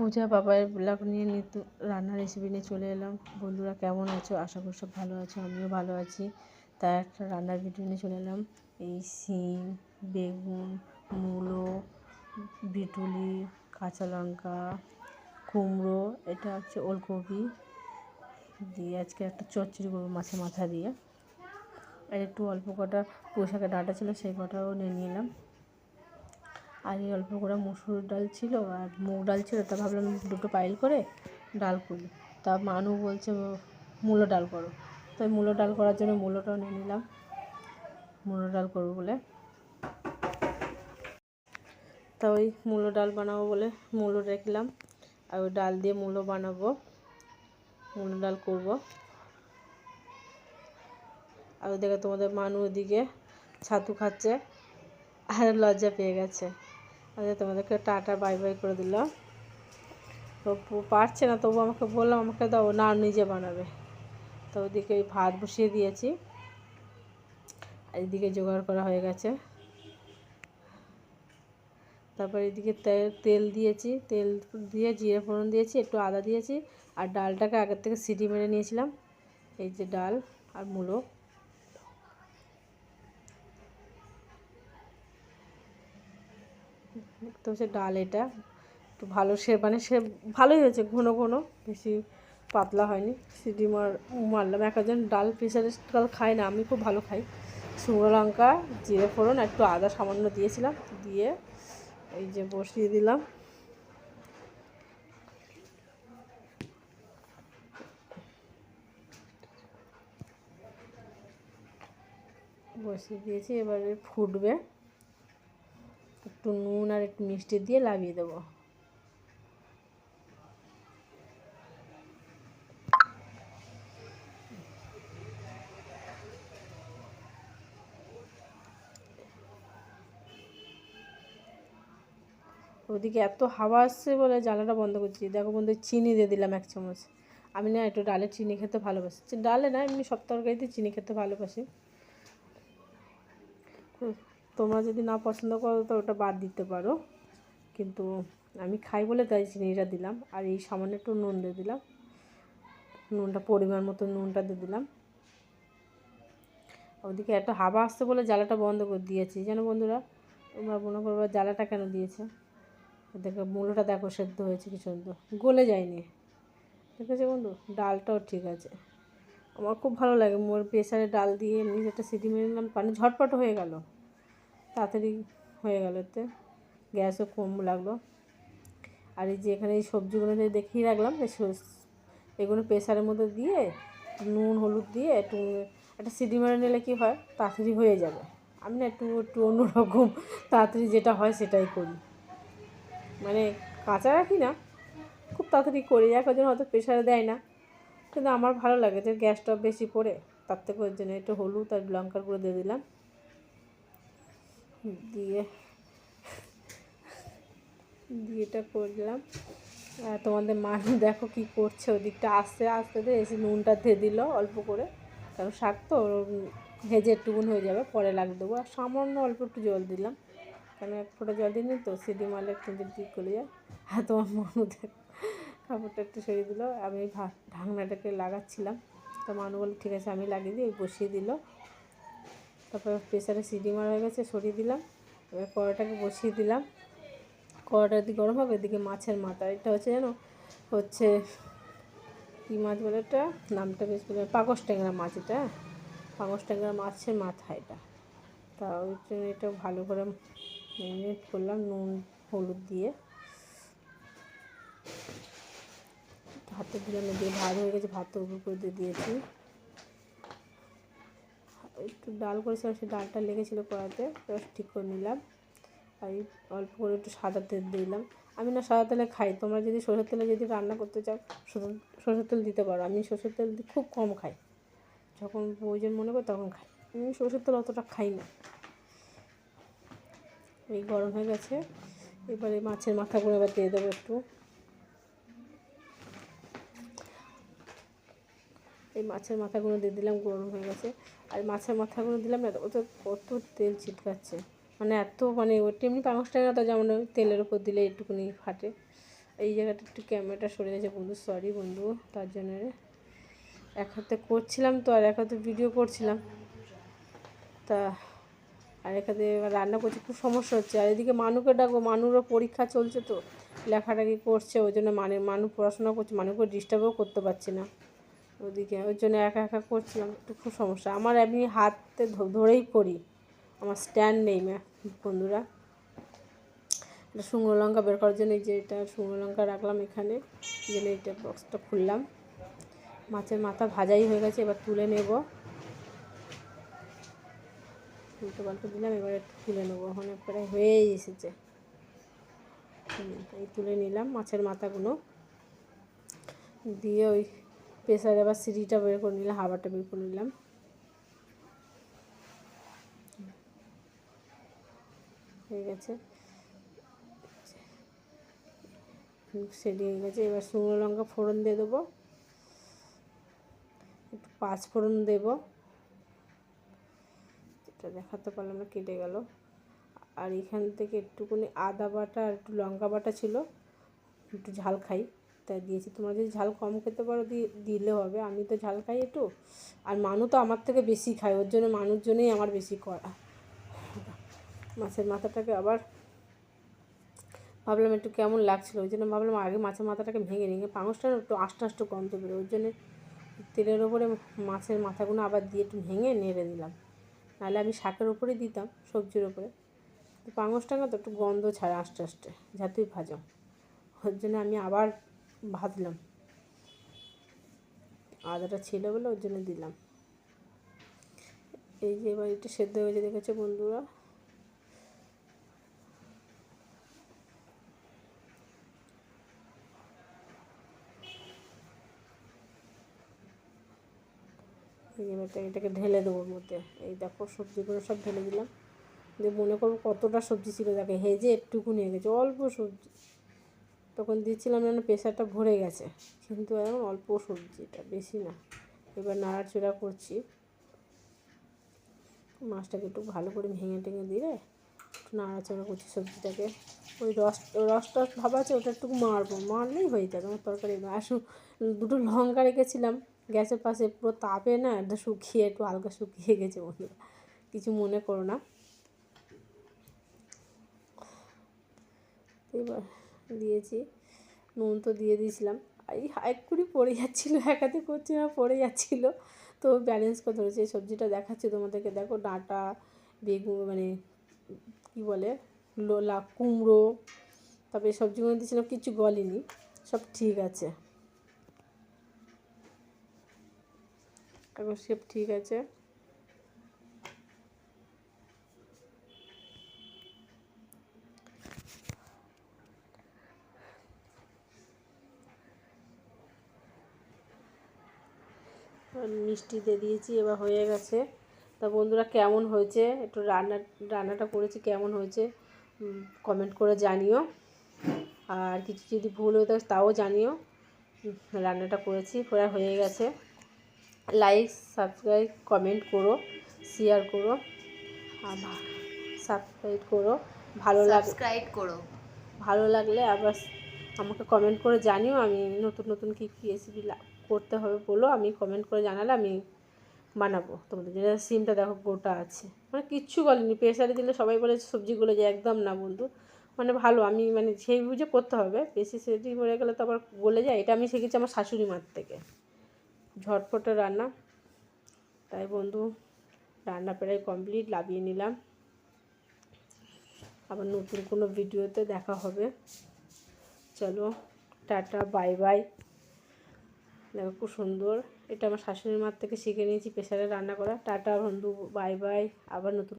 পূজা বাবার ব্লগ নিয়ে নিত্য, রান্নার রেসিপি নিয়ে চলে এলাম। বন্ধুরা, কেমন আছো? আশা করি সব ভালো আছো, আমিও ভালো আছি। তাই একটা রান্নার ভিডিও নিয়ে চলে এলাম। এই শিম, বেগুন, মূলো, বিটুলি, কাঁচা লঙ্কা, কুমড়ো, এটা হচ্ছে ওলকপি। দিয়ে আজকে একটা চচ্চড়ি করব মাছের মাথা দিয়ে। আর একটু অল্প কটা পোশাকের ডাঁটা ছিল, সেই কটাও নিয়ে নিলাম। আর এই অল্প করে মুসুর ডাল ছিল আর মুগ ডাল ছিল, তা ভাবলাম দুটো পাইল করে ডাল করি। তা মানু বলছে, মূলো ডাল করো। তাই মূলো ডাল করার জন্য মূলোটাও নিয়ে নিলাম। মূলো ডাল করব বলে। তা ওই মূলো ডাল বানাবো বলে মূলো রেখলাম। আর ওই ডাল দিয়ে মূলো বানাবো। মূলো ডাল করব। আর ওদিকে তোমাদের মানু ওদিকে ছাতু খাচ্ছে। আর লজ্জা পেয়ে গেছে। আচ্ছা তোমাদেরকে টাটা, বাই বাই করে দিল। তো পারছে না, তবু আমাকে বললাম, আমাকে দাও, না, নিজে বানাবে। তো ওদিকে ভাত বসিয়ে দিয়েছি। এদিকে জোগাড় করা হয়ে গেছে। তারপর এদিকে তেল দিয়েছি, তেল দিয়ে জিরে ফোড়ন দিয়েছি, একটু আদা দিয়েছি, আর ডালটাকে আগের থেকে সিটি মেরে নিয়েছিলাম। এই যে ডাল আর মূলো। তো হচ্ছে ডাল এটা। একটু ভালো সে মানে সে ভালোই হয়েছে, ঘন ঘন, বেশি পাতলা হয়নি। সিটি মার মারলাম। একজন ডাল প্রেশারের ডাল খায় না, আমি খুব ভালো খাই। শুকনো লঙ্কা, জিরে ফোড়ন একটু আদা সামান্য দিয়েছিলাম, দিয়ে এই যে বসিয়ে দিলাম। বসিয়ে দিয়েছি, এবারে ফুটবে। একটু নুন আর একটু মিষ্টি দিয়ে লাগিয়ে দেবো। ওদিকে এত হাওয়া আসছে বলে জ্বালাটা বন্ধ করছি। দেখো বন্ধু, চিনি দিয়ে দিলাম এক চামচ। আমি না একটু ডালে চিনি খেতে ভালোবাসি। ডালে না, এমনি সব তরকারিতে চিনি খেতে ভালোবাসি। তোমরা যদি না পছন্দ করো, তো ওটা বাদ দিতে পারো। কিন্তু আমি খাই বলে তাই চিনিটা দিলাম। আর এই সামান্য একটু নুন দিয়ে দিলাম। নুনটা পরিমাণ মতো নুনটা দিয়ে দিলাম। ওদিকে একটা হাওয়া আসছে বলে জ্বালাটা বন্ধ করে দিয়েছি। জানো বন্ধুরা, তোমরা মনে করব জ্বালাটা কেন দিয়েছে? দেখো মূলোটা দেখো, সেদ্ধ হয়েছে কি সুন্দর গলে যায়নি। ঠিক আছে বন্ধু? ডালটাও ঠিক আছে। আমার খুব ভালো লাগে। মোর প্রেসারে ডাল দিয়ে এমনি একটা সিটি মেরে নিলাম। পানি ঝটপট হয়ে গেল। তাড়াতাড়ি হয়ে গেল এতে। গ্যাসও কম লাগল। আর এই যে এখানে এই সবজিগুলো যে দেখিয়ে রাখলাম এগুলো প্রেসারের মধ্যে দিয়ে, নুন, হলুদ দিয়ে একটু একটা সিটি মেরে নিলে কী হয়, তাড়াতাড়ি হয়ে যাবে। আমি না একটু একটু অন্যরকম তাড়াতাড়ি যেটা হয় সেটাই করি। মানে কাঁচা রাখি না, খুব তাড়াতাড়ি করি। এক জন্য হয়তো প্রেশারে দেয় না, কিন্তু আমার ভালো লাগে যে গ্যাসটা বেশি পড়ে, তার থেকে ওই জন্য একটু হলুদ আর লঙ্কার গুঁড়ো দিয়ে দিলাম। দিয়ে দিয়ে এটা করলাম। আর তোমাদের মা দেখো কি করছে, ওদিকটা আস্তে আস্তে এসে নুনটা ধে দিল অল্প করে। কারণ শাক তো ভেজে একটুকুন হয়ে যাবে, পরে লাগ দেবো। আর সামান্য অল্প একটু জল দিলাম কারণ এক ফোটা জল দিইনি তো সিডি মারলে একটু দিক করে যায়। আর তোমার মানু দেখ, কাপড়টা একটু সরিয়ে দিল। আমি ঢাকনাটাকে লাগাচ্ছিলাম। তো মানু বলে ঠিক আছে, আমি লাগিয়ে দিই বসিয়ে দিল। তারপর প্রেসারে সিডি মারা হয়ে গেছে, সরিয়ে দিলাম। এবার কড়াটাকে বসিয়ে দিলাম। কড়াটা দিকে গরম হবে, এদিকে মাছের মাথা। এটা হচ্ছে জানো হচ্ছে কী মাছ বলে এটা নামটা বেশ বলে পাকস ট্যাংরা মাছ এটা। পাকস ট্যাংরা মাছের মাথা এটা। তা ওই জন্য এটা ভালো করে ম্যারিনেট করলাম নুন, হলুদ দিয়ে। ভাতে দিলাম দিয়ে ভাত হয়ে গেছে ভাত উপর করে দিয়ে দিয়েছি। একটু ডাল করেছিলাম সেই ডালটা লেগেছিলো কড়াতে ঠিক করে নিলাম। আর অল্প করে একটু সাদা তেল দিলাম। আমি না সাদা তেলে খাই, তোমরা যদি সরষের তেলে যদি রান্না করতে চাও সরষের তেল দিতে পারো। আমি সরষের তেল খুব কম খাই। যখন প্রয়োজন মনে করি তখন খাই। আমি সরষের তেল অতটা খাই না। এই গরম হয়ে গেছে। এবারে মাছের মাথাগুলো এবার দিয়ে দেবো একটু। এই মাছের মাথাগুলো দিয়ে দিলাম, গরম হয়ে গেছে। আর মাছের মাথাগুলো দিলাম না তো কত তেল ছিটকাচ্ছে। মানে এত মানে ওটা এমনি পাঙস টাঙা তো যেমন তেলের উপর দিলে একটুকুনি ফাটে। এই জায়গাটা একটু ক্যামেরাটা সরে গেছে বন্ধু সরি বন্ধু, তার জন্য এক হাতে করছিলাম তো, আর এক হাতে ভিডিও করছিলাম। তা, আর এখানে রান্না করছি, খুব সমস্যা হচ্ছে। আর এদিকে মানুকে ডাকবো, মানুরও পরীক্ষা চলছে তো, লেখাটাকি করছে, ওই জন্য মানে মানু পড়াশোনা করছে মানুষকে ডিস্টার্বও করতে পারছি না। ওদিকে, ওই জন্য একা একা করছিলাম, একটু খুব সমস্যা। আমার এমনি হাতে ধরেই করি। আমার স্ট্যান্ড নেই বন্ধুরা। এটা শুকনো লঙ্কা বের করার জন্য যে এটা শুকনো লঙ্কা রাখলাম এখানে জন্য এইটা বক্সটা খুললাম। মাছের মাথা ভাজাই হয়ে গেছে, এবার তুলে নেব। উল্টো পাল্টো দিলাম, এবার একটু তুলে নেব। ওখানে প্রায় হয়েই এসেছে। এই তুলে নিলাম মাছের মাথাগুলো। দিয়ে ওই প্রেসারে আবার সিঁড়িটা বের করে নিলাম হাওয়াটা বের করে নিলাম। হয়ে গেছে। সেটি হয়ে গেছে। এবার শুকনো লঙ্কা ফোড়ন দিয়ে দেবো। একটু পাঁচ ফোড়ন দেবো। এটা দেখাতে পারলাম না, কেটে গেল। আর এখান থেকে একটুখানি আদা বাটা আর একটু লঙ্কা বাটা ছিল, একটু ঝাল খাই। তাই দিয়েছি। তোমরা যদি ঝাল কম খেতে পারো দিলে হবে। আমি তো ঝাল খাই একটু। আর মানু তো আমার থেকে বেশি খায়। ওর জন্য মানুষ জন্যই আমার বেশি করা মাছের মাথাটাকে আবার ভাবলাম একটু কেমন লাগছিল। ওই জন্য ভাবলাম আগে মাছের মাথাটাকে ভেঙে নিয়ে পাঙসটা একটু আস্তে আস্তে গন্ধ বেরো ওর জন্য তেলের ওপরে মাছের মাথাগুলো আবার দিয়ে একটু ভেঙে নেড়ে দিলাম। নাহলে আমি শাকের ওপরে দিতাম, সবজির ওপরে। তো না তো একটু গন্ধ ছাড়ে আস্তে আস্তে যাতেই ভাজো। ওর জন্য আমি আবার ভাজলাম। আদাটা ছিল বলে ওর জন্য দিলাম। এই যে এবার একটু সেদ্ধ হয়েছে দেখেছ বন্ধুরা? যে এটাকে ঢেলে দেবো মধ্যে। এই দেখো সবজিগুলো সব ঢেলে দিলাম। দিয়ে মনে করব কতটা সবজি ছিল, দেখে, হেজে একটুকু নিয়ে গেছে, অল্প সবজি। তখন দিচ্ছিলাম যেন প্রেশারটা ভরে গেছে। কিন্তু এখন অল্প সবজি এটা বেশি না। এবার নাড়াচড়া করছি। মাছটাকে একটু ভালো করে ভেঙে টেঙে দিলে একটু নাড়াচাড়া করছি সবজিটাকে। ওই রস রস টস ভাবা আছে, ওটা একটু মারবো। মারলেই হয়ে যাবে আমার তরকারি আসু দুটো লঙ্কা রেখেছিলাম। গ্যাসের পাশে পুরো তাপে না এটা শুকিয়ে, একটু হালকা শুকিয়ে গেছে বন্ধুরা। কিছু মনে করো না। এবার দিয়েছি, নুন তো দিয়ে দিয়েছিলাম। এই এক কুড়ি পড়ে যাচ্ছিল একাতে করছি না, পড়ে যাচ্ছিল। তো ব্যালেন্স করে ধরেছে, এই সবজিটা দেখাচ্ছি তোমাদেরকে। দেখো ডাঁটা, বেগুন মানে কী বলে লোলা কুমড়ো তারপরে সবজিগুলো দিয়েছিলাম, কিছু গলেনি, সব ঠিক আছে। এখন সব ঠিক আছে। মিষ্টি দিয়ে দিয়েছি এবার হয়ে গেছে। তা বন্ধুরা কেমন হয়েছে? একটু রান্না রান্নাটা করেছি কেমন হয়েছে? কমেন্ট করে জানিও। আর কিছু যদি ভুল হয়ে থাকে তাও জানিও। রান্নাটা করেছি প্রায় হয়ে গেছে। লাইক সাবস্ক্রাইব কমেন্ট করো শেয়ার করো আর সাবস্ক্রাইব করো। ভালো লাগে সাবস্ক্রাইব করো। ভালো লাগলে আবার আমাকে কমেন্ট করে জানিও আমি নতুন নতুন কী কী রেসিপি করতে হবে বলো, আমি কমেন্ট করে জানালে আমি বানাবো। তোমাদের যেটা সিমটা দেখো, গোটা আছে। মানে কিচ্ছু বলেনি প্রেসারে দিলে সবাই বলে সবজিগুলো যে একদম না বন্ধু। মানে ভালো, আমি মানে সেই বুঝে করতে হবে। বেশি সেটি হয়ে গেলে তো আবার গলে যায়, এটা আমি শিখেছি আমার শাশুড়ি মার থেকে। ঝটপটে রান্না। তাই বন্ধু, রান্না প্রায় কমপ্লিট লাভিয়ে নিলাম। আবার নতুন কোনো ভিডিওতে দেখা হবে। চলো, টাটা বাই বাই দেখো খুব সুন্দর। এটা আমার শাশুড়ির মার থেকে শিখে নিয়েছি প্রেশারে রান্না করা। টাটা বন্ধু বাই বাই আবার নতুন